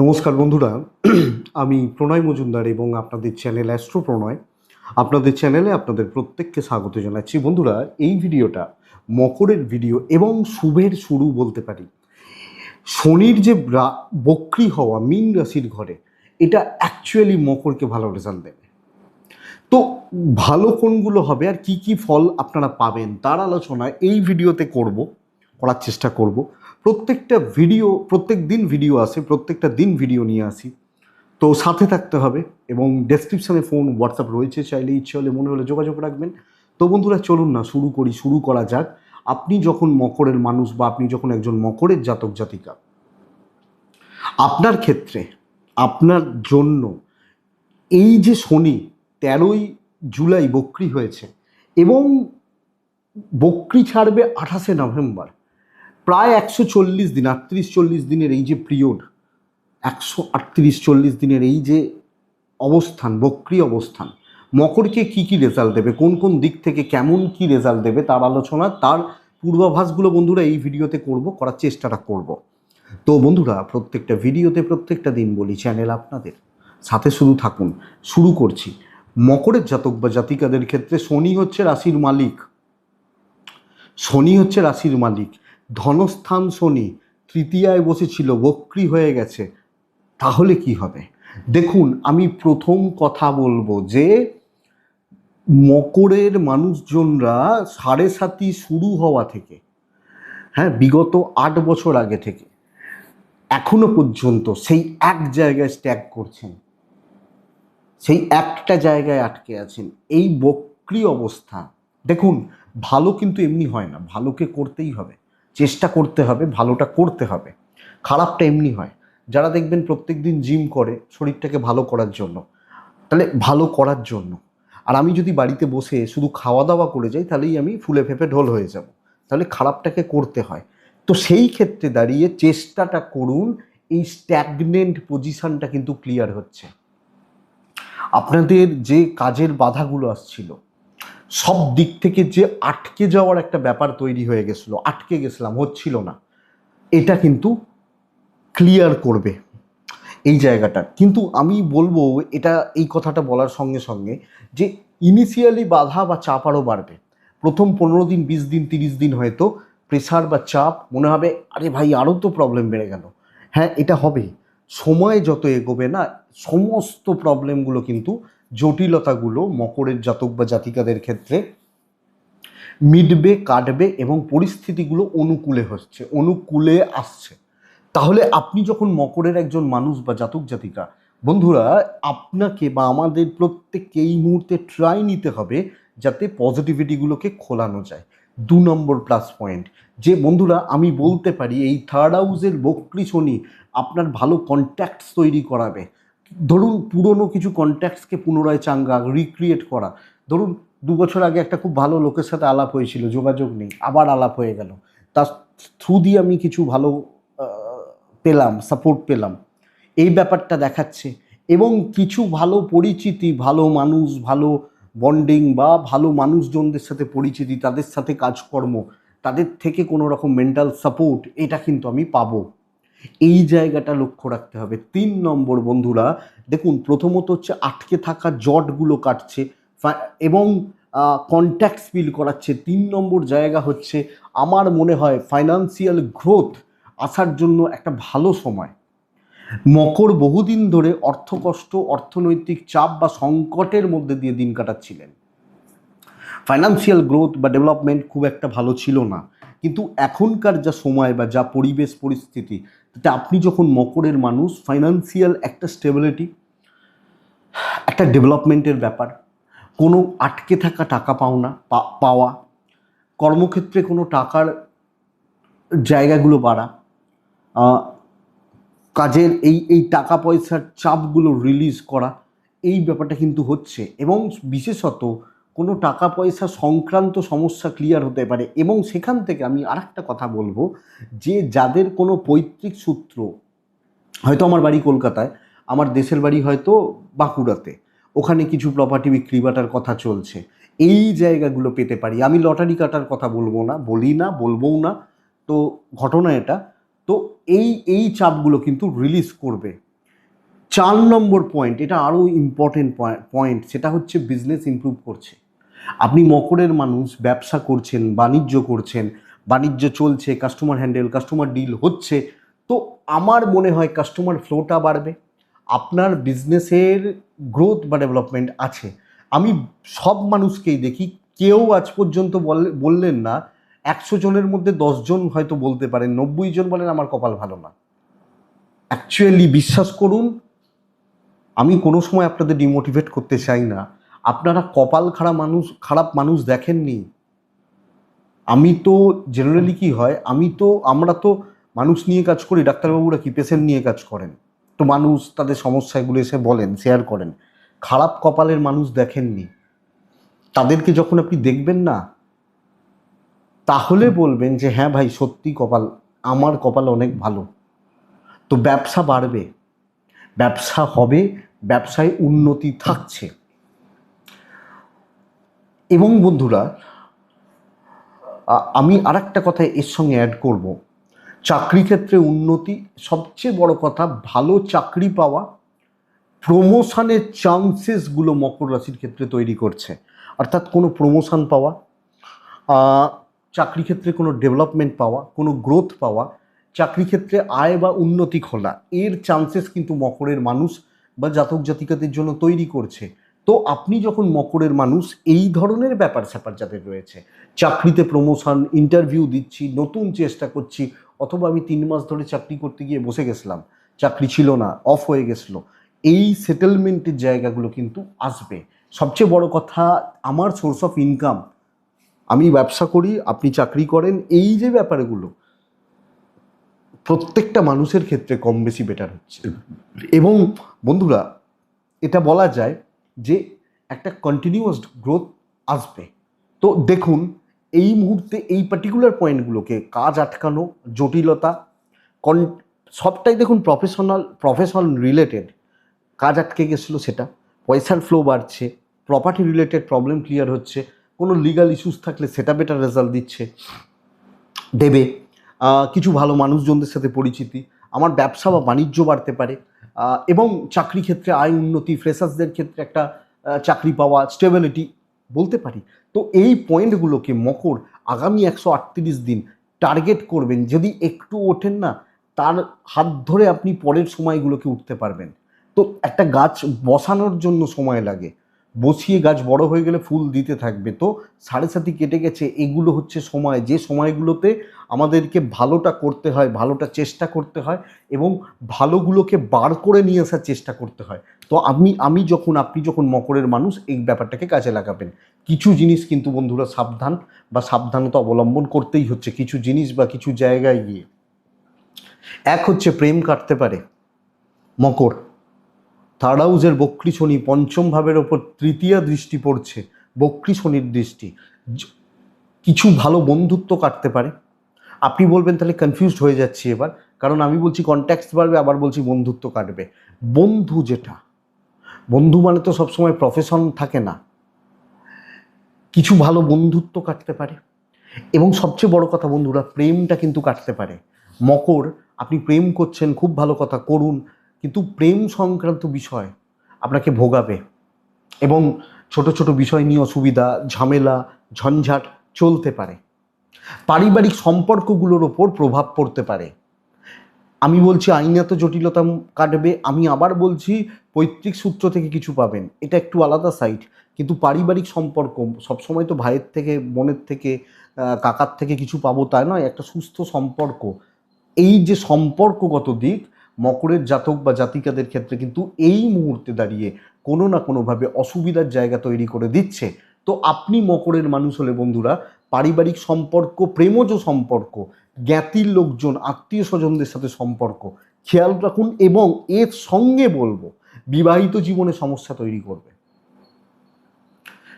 নমস্কার বন্ধুরা, আমি প্রণয় মজুমদার এবং আপনাদের চ্যানেল অ্যাস্ট্রো প্রণয়। আপনাদের চ্যানেলে আপনাদের প্রত্যেককে স্বাগত জানাচ্ছি। বন্ধুরা, এই ভিডিওটা মকরের ভিডিও এবং শুভের শুরু বলতে পারি। শনির যে বক্রি হওয়া, মীন রাশির ঘরে, এটা অ্যাকচুয়ালি মকরকে ভালো রেজাল্ট দেবে। তো ভালো কোনগুলো হবে আর কি কি ফল আপনারা পাবেন, তার আলোচনা এই ভিডিওতে করব। করার চেষ্টা করব। প্রত্যেকটা ভিডিও প্রত্যেক দিন ভিডিও আসে, প্রত্যেকটা দিন ভিডিও নিয়ে আসি। তো সাথে থাকতে হবে এবং ডেসক্রিপশানে ফোন হোয়াটসঅ্যাপ রয়েছে চাইলে, ইচ্ছে হলে, মনে হলে যোগাযোগ রাখবেন। তো বন্ধুরা, চলুন না, শুরু করি, শুরু করা যাক। আপনি যখন মকরের মানুষ বা আপনি যখন একজন মকরের জাতক, জাতিকা, আপনার ক্ষেত্রে, আপনার জন্য এই যে শনি তেরোই জুলাই বক্রি হয়েছে এবং বক্রি ছাড়বে আঠাশে নভেম্বর প্রায় একশো চল্লিশ দিন, আটত্রিশ চল্লিশ দিনের এই যে পিরিয়ড, একশো আটত্রিশ চল্লিশ দিনের এই যে অবস্থান, বক্রি অবস্থান, মকরকে কি কি রেজাল্ট দেবে, কোন কোন দিক থেকে কেমন কি রেজাল্ট দেবে তার আলোচনা, তার পূর্বাভাসগুলো বন্ধুরা এই ভিডিওতে করব, করার চেষ্টাটা করব। তো বন্ধুরা, প্রত্যেকটা ভিডিওতে প্রত্যেকটা দিন বলি চ্যানেল আপনাদের সাথে শুধু থাকুন। শুরু করছি। মকরের জাতক বা জাতিকাদের ক্ষেত্রে শনি হচ্ছে রাশির মালিক। শনি হচ্ছে রাশির মালিক। ধনস্থান শনি তৃতীয়ায় বসেছিল, বক্রি হয়ে গেছে। তাহলে কি হবে? দেখুন, আমি প্রথম কথা বলব যে, মকরের মানুষজনরা সাড়ে সাতি শুরু হওয়া থেকে হ্যাঁ বিগত আট বছর আগে থেকে, এখনও পর্যন্ত সেই এক জায়গায় স্ট্যাগ করছেন। সেই একটা জায়গায় আটকে আছেন। এই বক্রি অবস্থা, দেখুন, ভালো কিন্তু এমনি হয় না, ভালোকে করতেই হবে। চেষ্টা করতে হবে, ভালোটা করতে হবে। খারাপটা এমনি হয়। যারা দেখবেন প্রত্যেক দিন জিম করে শরীরটাকে ভালো করার জন্য, তাহলে ভালো করার জন্য। আর আমি যদি বাড়িতে বসে শুধু খাওয়া দাওয়া করে যাই, তাহলেই আমি ফুলে ফেপে ঢোল হয়ে যাব। তাহলে খারাপটাকে করতে হয়। তো সেই ক্ষেত্রে দাঁড়িয়ে চেষ্টাটা করুন, এই স্ট্যাগনেন্ট পজিশনটা কিন্তু ক্লিয়ার হচ্ছে। আপনাদের যে কাজের বাধাগুলো আসছিল সব দিক থেকে যে আটকে যাওয়ার একটা ব্যাপার তৈরি হয়ে গেছিল, আটকে গেছিলাম, হচ্ছিল না। এটা কিন্তু ক্লিয়ার করবে এই জায়গাটা। কিন্তু আমি বলব, এটা এই কথাটা বলার সঙ্গে সঙ্গে যে ইনিশিয়ালি বাধা বা চাপ আরও বাড়বে। প্রথম পনেরো দিন, বিশ দিন, তিরিশ দিন হয়তো প্রেশার বা চাপ মনে হবে, আরে ভাই আরও তো প্রবলেম বেড়ে গেল। হ্যাঁ এটা হবে। সময় যত এগোবে না, সমস্ত প্রবলেমগুলো কিন্তু জটিলতাগুলো মকরের জাতক বা জাতিকাদের ক্ষেত্রে মিটবে, কাটবে এবং পরিস্থিতিগুলো অনুকূলে হচ্ছে, অনুকূলে আসছে। তাহলে আপনি যখন মকরের একজন মানুষ বা জাতক, জাতিকা, বন্ধুরা, আপনাকে বা আমাদের প্রত্যেককে এই মুহূর্তে ট্রাই নিতে হবে যাতে পজিটিভিটিগুলোকে খোলানো যায়। দু নম্বর প্লাস পয়েন্ট যে বন্ধুরা, আমি বলতে পারি, এই থার্ড হাউসের বক্রি শনি আপনার ভালো কন্ট্যাক্টস তৈরি করাবে। ধরুন পুরনো কিছু কন্ট্যাক্টসকে পুনরায় চাঙ্গা রিক্রিয়েট করা। ধরুন দু বছর আগে একটা খুব ভালো লোকের সাথে আলাপ হয়েছিল, যোগাযোগ নেই, আবার আলাপ হয়ে গেল। তার থ্রু দিয়ে আমি কিছু ভালো পেলাম সাপোর্ট পেলাম। এই ব্যাপারটা দেখাচ্ছে। এবং কিছু ভালো পরিচিতি, ভালো মানুষ, ভালো বন্ডিং বা ভালো মানুষজনদের সাথে পরিচিতি, তাদের সাথে কাজকর্ম, তাদের থেকে কোনো রকম মেন্টাল সাপোর্ট এটা কিন্তু আমি পাবো। এই জায়গাটা লক্ষ্য রাখতে হবে। তিন নম্বর বন্ধুরা, দেখুন, প্রথমত হচ্ছে আটকে থাকা জটগুলো কাটছে এবং কন্ট্যাক্টস বিল করাচ্ছে। তিন নম্বর জায়গা হচ্ছে, আমার মনে হয় ফাইনান্সিয়াল গ্রোথ আসার জন্য একটা ভালো সময়। মকর বহুদিন ধরে অর্থকষ্ট, অর্থনৈতিক চাপ বা সংকটের মধ্যে দিয়ে দিন কাটাচ্ছিলেন। ফাইনান্সিয়াল গ্রোথ বা ডেভেলপমেন্ট খুব একটা ভালো ছিল না। কিন্তু এখনকার যা সময় বা যা পরিবেশ পরিস্থিতি তাতে আপনি যখন মকরের মানুষ ফাইনান্সিয়াল একটা স্টেবিলিটি একটা ডেভেলপমেন্টের ব্যাপার, কোনো আটকে থাকা টাকা পাওনা পাওয়া, কর্মক্ষেত্রে কোনো টাকার জায়গাগুলো বাড়া কাজের এই এই টাকা পয়সার চাপগুলো রিলিজ করা, এই ব্যাপারটা কিন্তু হচ্ছে। এবং বিশেষত কোনো টাকা পয়সা সংক্রান্ত সমস্যা ক্লিয়ার হতে পারে। এবং সেখান থেকে আমি আরেকটা কথা বলব যে, যাদের কোনো পৈতৃক সূত্র, হয়তো আমার বাড়ি কলকাতায়, আমার দেশের বাড়ি হয়তো বাঁকুড়াতে, ওখানে কিছু প্রপার্টি বিক্রি বাটার কথা চলছে, এই জায়গাগুলো পেতে পারি। আমি লটারি কাটার কথা বলব না, বলি না, বলবও না। তো ঘটনা এটা। তো এই এই চাপগুলো কিন্তু রিলিজ করবে। চার নম্বর পয়েন্ট এটা আরও ইম্পর্টেন্ট পয়েন্ট সেটা হচ্ছে বিজনেস ইমপ্রুভ করছে। আপনি মকরের মানুষ, ব্যবসা করছেন, বাণিজ্য করছেন, বাণিজ্য চলছে কাস্টমার হ্যান্ডেল কাস্টমার ডিল হচ্ছে, তো আমার মনে হয় কাস্টমার ফ্লোটা বাড়বে, আপনার বিজনেসের গ্রোথ বা ডেভেলপমেন্ট আছে। আমি সব মানুষকেই দেখি, কেউ আজ পর্যন্ত বল- বললেন না, একশো জনের মধ্যে দশজন হয়তো বলতে পারেন, নব্বই জন বলেন আমার কপাল ভালো না। অ্যাকচুয়ালি বিশ্বাস করুন, আমি কোনো সময় আপনাদের ডিমোটিভেট করতে চাই না। আপনারা কপাল খারাপ মানুষ খারাপ মানুষ দেখেননি। আমি তো জেনারেলি কি হয়, আমি তো, আমরা তো মানুষ নিয়ে কাজ করি, ডাক্তারবাবুরা কি পেশেন্ট নিয়ে কাজ করেন? তো মানুষ তাদের সমস্যাগুলো এসে বলেন শেয়ার করেন। খারাপ কপালের মানুষ দেখেননি। তাদেরকে যখন আপনি দেখবেন না, তাহলে বলবেন যে হ্যাঁ ভাই, সত্যি কপাল, আমার কপাল অনেক ভালো। তো ব্যবসা বাড়বে। ব্যবসা হবে, ব্যবসায় উন্নতি থাকছে। এবং বন্ধুরা আমি আর একটা কথা এর সঙ্গে অ্যাড করব। চাকরি ক্ষেত্রে উন্নতি, সবচেয়ে বড় কথা ভালো চাকরি পাওয়া প্রমোশনের চান্সেসগুলো মকর রাশির ক্ষেত্রে তৈরি করছে। অর্থাৎ কোনো প্রমোশন পাওয়া চাকরি ক্ষেত্রে কোনো ডেভেলপমেন্ট পাওয়া, কোনো গ্রোথ পাওয়া, চাকরি ক্ষেত্রে আয় বা উন্নতি খোলা, এর চান্সেস কিন্তু মকরের মানুষ বা জাতক জাতিকাদের জন্য তৈরি করছে। তো আপনি যখন মকরের মানুষ, এই ধরনের ব্যাপার স্যাপার যাদের রয়েছে, চাকরিতে প্রমোশন ইন্টারভিউ দিচ্ছি, নতুন চেষ্টা করছি, অথবা আমি তিন মাস ধরে চাকরি করতে গিয়ে বসে গেছিলাম, চাকরি ছিল না অফ হয়ে গেছিল, এই সেটেলমেন্টের জায়গাগুলো কিন্তু আসবে। সবচেয়ে বড় কথা, আমার সোর্স অফ ইনকাম আমি ব্যবসা করি, আপনি চাকরি করেন, এই যে ব্যাপারগুলো, প্রত্যেকটা মানুষের ক্ষেত্রে কম বেশি বেটার হচ্ছে। এবং বন্ধুরা, এটা বলা যায় যে একটা কন্টিনিউয়াস গ্রোথ আসবে। তো দেখুন, এই মুহূর্তে এই পার্টিকুলার পয়েন্টগুলোকে কাজ আটকানো, জটিলতা কন সবটাই দেখুন প্রফেশনাল প্রফেশনাল রিলেটেড কাজ আটকে গেছিল সেটা পয়সার ফ্লো বাড়ছে প্রপার্টি রিলেটেড প্রবলেম ক্লিয়ার হচ্ছে, কোনো লিগাল ইস্যুস থাকলে সেটা বেটার রেজাল্ট দিচ্ছে। দেবে কিছু ভালো মানুষজনদের সাথে পরিচিতি, আমার ব্যবসা বা বাণিজ্য বাড়তে পারে এবং চাকরি ক্ষেত্রে আয় উন্নতি ফ্রেশার্সদের ক্ষেত্রে একটা চাকরি পাওয়া স্টেবিলিটি বলতে পারি। তো এই পয়েন্টগুলোকে মকর আগামী একশো আটত্রিশ দিন টার্গেট করবেন। যদি একটু ওঠেন না, তার হাত ধরে আপনি পরের সময়গুলোকে উঠতে পারবেন। তো একটা গাছ বসানোর জন্য সময় লাগে। বসিয়ে গাছ বড় হয়ে গেলে ফুল দিতে থাকবে। তো সাড়ে সাথে কেটে গেছে, এগুলো হচ্ছে সময়। যে সময়গুলোতে আমাদেরকে ভালোটা করতে হয়, ভালোটা চেষ্টা করতে হয় এবং ভালোগুলোকে বার করে নিয়ে আসার চেষ্টা করতে হয়। তো আমি আমি যখন, আপনি যখন মকরের মানুষ, এই ব্যাপারটাকে কাজে লাগাবেন। কিছু জিনিস কিন্তু বন্ধুরা সাবধান বা সাবধানতা অবলম্বন করতেই হচ্ছে, কিছু জিনিস বা কিছু জায়গায় গিয়ে। এক হচ্ছে প্রেম কাটতে পারে মকর। থার্ড হাউসের শনি পঞ্চম ভাবের ওপর তৃতীয় দৃষ্টি পড়ছে, বক্রি শনির দৃষ্টি। কিছু ভালো বন্ধুত্ব কাটতে পারে। আপনি বলবেন, তাহলে কনফিউজড হয়ে যাচ্ছি এবার। কারণ আমি বলছি কন্ট্যাক্ট বাড়বে, আবার বলছি বন্ধুত্ব কাটবে। বন্ধু যেটা, বন্ধু মানে তো সবসময় প্রফেশন থাকে না। কিছু ভালো বন্ধুত্ব কাটতে পারে। এবং সবচেয়ে বড় কথা বন্ধুরা, প্রেমটা কিন্তু কাটতে পারে। মকর, আপনি প্রেম করছেন, খুব ভালো কথা, করুন। কিন্তু প্রেম সংক্রান্ত বিষয় আপনাকে ভোগাবে। এবং ছোট ছোট বিষয় নিয়ে অসুবিধা, ঝামেলা, ঝঞ্ঝাট চলতে পারে। পারিবারিক সম্পর্কগুলোর ওপর প্রভাব পড়তে পারে। আমি বলছি আইনাত জটিলতা কাটবে, আমি আবার বলছি পৈতৃক সূত্র থেকে কিছু পাবেন। এটা একটু আলাদা সাইড কিন্তু পারিবারিক সম্পর্ক সবসময় তো ভাইয়ের থেকে, বোনের থেকে কাকার থেকে কিছু পাবো তাই নয়, একটা সুস্থ সম্পর্ক। এই যে সম্পর্কগত দিক মকরের জাতক বা জাতিকাদের ক্ষেত্রে কিন্তু এই মুহূর্তে দাঁড়িয়ে কোনো না কোনোভাবে অসুবিধার জায়গা তৈরি করে দিচ্ছে। তো আপনি মকরের মানুষ হলে বন্ধুরা, পারিবারিক সম্পর্ক, প্রেমজ সম্পর্ক, জ্ঞাতির লোকজন, আত্মীয় স্বজনদের সাথে সম্পর্ক, খেয়াল রাখুন এবং এর সঙ্গে বলব, বিবাহিত জীবনে সমস্যা তৈরি করবে।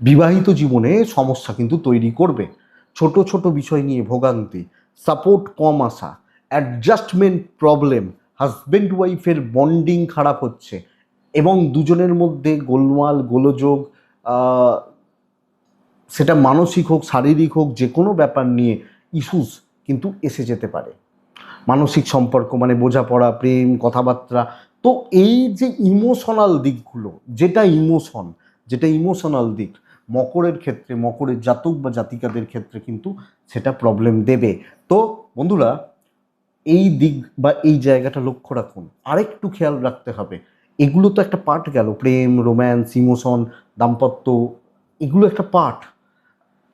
বিবাহিত জীবনে সমস্যা কিন্তু তৈরি করবে। ছোট ছোট বিষয় নিয়ে ভোগান্তি সাপোর্ট কম আসা অ্যাডজাস্টমেন্ট প্রবলেম হাজব্যান্ড ওয়াইফের বন্ডিং খারাপ হচ্ছে এবং দুজনের মধ্যে গোলমাল, গোলযোগ সেটা মানসিক হোক, শারীরিক হোক, যে কোনো ব্যাপার নিয়ে ইস্যুস কিন্তু এসে যেতে পারে। মানসিক সম্পর্ক মানে বোঝাপড়া, প্রেম, কথাবার্তা। তো এই যে ইমোশনাল দিকগুলো, যেটা ইমোশন, যেটা ইমোশনাল দিক, মকরের ক্ষেত্রে, মকরের জাতক বা জাতিকাদের ক্ষেত্রে কিন্তু সেটা প্রবলেম দেবে। তো বন্ধুরা এই দিক বা এই জায়গাটা লক্ষ্য রাখুন। আরেকটু খেয়াল রাখতে হবে। এগুলো তো একটা পার্ট গেল, প্রেম রোম্যান্স ইমোশন দাম্পত্য, এগুলো একটা পার্ট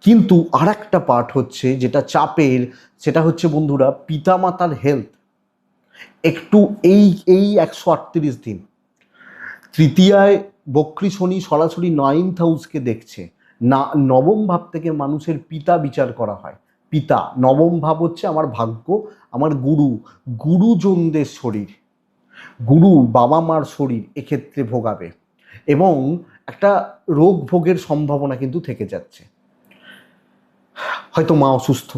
কিন্তু আর একটা পার্ট হচ্ছে যেটা চাপের, সেটা হচ্ছে বন্ধুরা পিতামাতার হেলথ একটু এই এই একশো আটত্রিশ দিন। তৃতীয়ায় বক্রী শনি সরাসরি নাইন্থ হাউসকে দেখছে। না, নবম ভাব থেকে মানুষের পিতা বিচার করা হয়। পিতা, নবম ভাব হচ্ছে আমার ভাগ্য, আমার গুরু, গুরুজনদের শরীর। গুরু বাবা মার শরীর এক্ষেত্রে ভোগাবে এবং একটা রোগ ভোগের সম্ভাবনা কিন্তু থেকে যাচ্ছে। হয়তো মা অসুস্থ,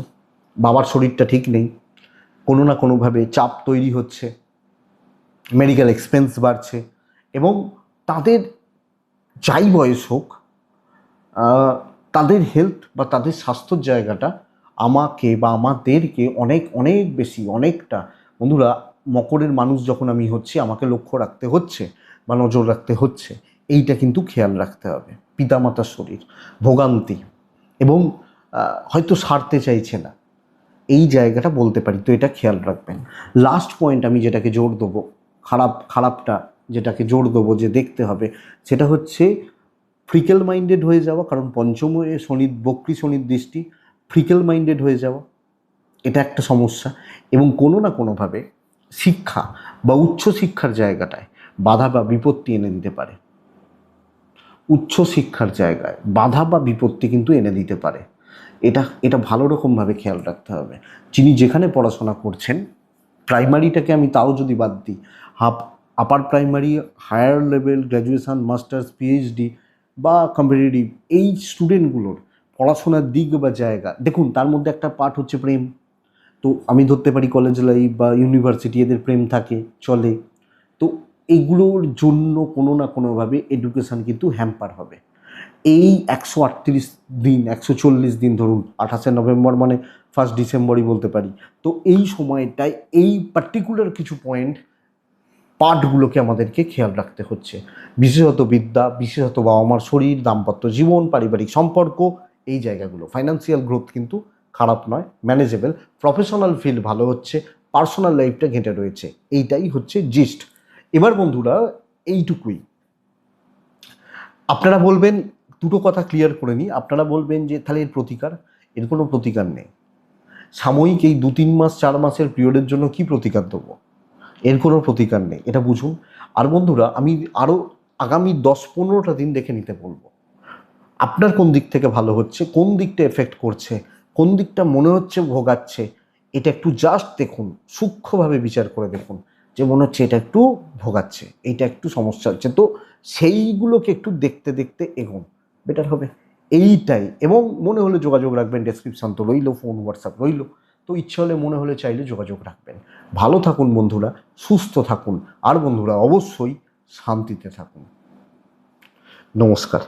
বাবার শরীরটা ঠিক নেই, কোনো না কোনোভাবে চাপ তৈরি হচ্ছে মেডিকেল এক্সপেন্স বাড়ছে এবং তাদের যাই বয়স হোক তাদের হেলথ বা তাদের স্বাস্থ্যর জায়গাটা আমাকে বা আমাদেরকে অনেক অনেক বেশি, অনেকটা, বন্ধুরা, মকরের মানুষ যখন আমি হচ্ছি, আমাকে লক্ষ্য রাখতে হচ্ছে বা নজর রাখতে হচ্ছে, এইটা কিন্তু খেয়াল রাখতে হবে। পিতামাতার শরীর, ভোগান্তি এবং হয়তো সারতে চাইছে না। এই জায়গাটা বলতে পারি, তো এটা খেয়াল রাখবেন। লাস্ট পয়েন্ট আমি যেটাকে জোর দেবো, খারাপ, খারাপটা যেটাকে জোর দেবো যে দেখতে হবে, সেটা হচ্ছে ফ্রিকেল মাইন্ডেড হয়ে যাওয়া, কারণ পঞ্চমে শনির, বক্রি শনির দৃষ্টি ফ্রিকেল মাইন্ডেড হয়ে যাওয়া, এটা একটা সমস্যা। এবং কোনো না কোনোভাবে শিক্ষা বা উচ্চ শিক্ষার জায়গাটায় বাধা বা বিপত্তি এনে দিতে পারে। উচ্চ শিক্ষার জায়গায় বাধা বা বিপত্তি কিন্তু এনে দিতে পারে। এটা এটা ভালো রকমভাবে খেয়াল রাখতে হবে। যিনি যেখানে পড়াশোনা করছেন, প্রাইমারিটাকে আমি তাও যদি বাদ দিই, half, upper primary, higher level, graduation, masters, PhD বা কম্পিটিটিভ, এই স্টুডেন্টগুলোর পড়াশোনার দিক বা জায়গা। দেখুন, তার মধ্যে একটা পার্ট হচ্ছে প্রেম। তো আমি ধরতে পারি কলেজ লাইফ বা ইউনিভার্সিটি এদের প্রেম থাকে, চলে। তো এইগুলোর জন্য কোনো না কোনোভাবে এডুকেশান কিন্তু হ্যাম্পার হবে। এই একশো আটত্রিশ দিন, একশো চল্লিশ দিন ধরুন, আঠাশে নভেম্বর মানে ফার্স্ট ডিসেম্বরই বলতে পারি। তো এই সময়টায় এই পার্টিকুলার কিছু পয়েন্ট পার্টগুলোকে আমাদেরকে খেয়াল রাখতে হচ্ছে। বিশেষত বিদ্যা, বিশেষত বাবা মার শরীর, দাম্পত্য জীবন, পারিবারিক সম্পর্ক এই জায়গাগুলো। ফাইন্যান্সিয়াল গ্রোথ কিন্তু খারাপ নয় ম্যানেজেবল প্রফেশনাল ফিল্ড ভালো হচ্ছে পার্সোনাল লাইফটা ঘেঁটে রয়েছে। এইটাই হচ্ছে জিস্ট এবার বন্ধুরা, এইটুকুই। আপনারা বলবেন, দুটো কথা ক্লিয়ার করে নিই। আপনারা বলবেন যে, তাহলে এর প্রতিকার? এর কোনো প্রতিকার নেই। সাময়িক এই দু তিন মাস, চার মাসের পিরিয়ডের জন্য কি প্রতিকার দেবো? এর কোনো প্রতিকার নেই। এটা বুঝুন। আর বন্ধুরা, আমি আরও আগামী দশ পনেরোটা দিন দেখে নিতে বলব। আপনার কোন দিক থেকে ভালো হচ্ছে, কোন দিকটা এফেক্ট করছে, কোন দিকটা মনে হচ্ছে ভোগাচ্ছে, এটা একটু জাস্ট দেখুন, সূক্ষ্মভাবে বিচার করে দেখুন যে মনে হচ্ছে এটা একটু ভোগাচ্ছে এইটা একটু সমস্যা হচ্ছে। তো সেইগুলোকে একটু দেখতে দেখতে এগোন বেটার হবে। এইটাই, এবং মনে হলে যোগাযোগ রাখবেন ডেসক্রিপশান তো রইল ফোন হোয়াটসঅ্যাপ রইল, তো ইচ্ছে হলে মনে হলে চাইলে যোগাযোগ রাখবেন। ভালো থাকুন বন্ধুরা, সুস্থ থাকুন, আর বন্ধুরা অবশ্যই শান্তিতে থাকুন। নমস্কার।